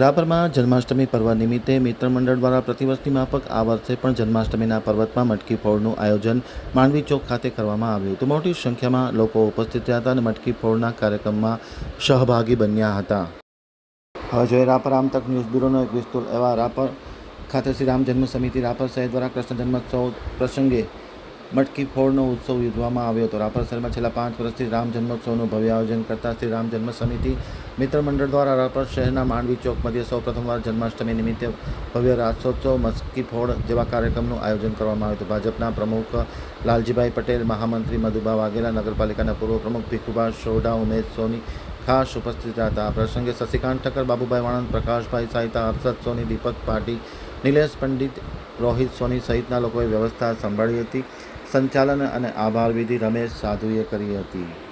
રાપરમાં જન્માષ્ટમી પર્વ નિમિત્તે મિત્ર મંડળ દ્વારા પ્રતિવર્ષની માફક આ વર્ષે પણ જન્માષ્ટમીના પર્વતમાં મટકી ફોડનું આયોજન માંડવી ચોક ખાતે કરવામાં આવ્યું હતું. મોટી સંખ્યામાં લોકો ઉપસ્થિત રહ્યા હતા અને મટકી ફોડના કાર્યક્રમમાં સહભાગી બન્યા હતા. હવે જોઈએ રાપર આમતક ન્યૂઝ બ્યુરોનો એક વિસ્તૃત એવા રાપર ખાતે શ્રી રામ જન્મ સમિતિ રાપર સાહેબ દ્વારા કૃષ્ણ જન્મોત્સવ પ્રસંગે મટકી ફોડનો ઉત્સવ યોજવામાં આવ્યો હતો. રાપર શહેરમાં છેલ્લા પાંચ વર્ષથી રામ જન્મોત્સવનું ભવ્ય આયોજન કરતા શ્રી રામ જન્મ સમિતિ મિત્ર મંડળ દ્વારા રાપર શહેરના માંડવી ચોક મધ્યે સૌ પ્રથમવાર જન્માષ્ટમી નિમિત્તે ભવ્ય રાસોત્સવ મસ્કી ફોડ જેવા કાર્યક્રમનું આયોજન કરવામાં આવ્યું હતું. ભાજપના પ્રમુખ લાલજીભાઈ પટેલ, મહામંત્રી મધુબા વાઘેલા, નગરપાલિકાના પૂર્વ પ્રમુખ ભીખુભા સોઢા, ઉમેશ સોની ખાસ ઉપસ્થિત હતા. આ પ્રસંગે શશિકાંત ઠક્કર, બાબુભાઈ વાણંદ, પ્રકાશભાઈ સાહિતા હર્ષદ સોની, દીપક પાટી નિલેશ પંડિત, રોહિત સોની સહિતના લોકોએ વ્યવસ્થા સંભાળી હતી. સંચાલન અને આભાર વિધિ રમેશ સાધુએ કરી હતી.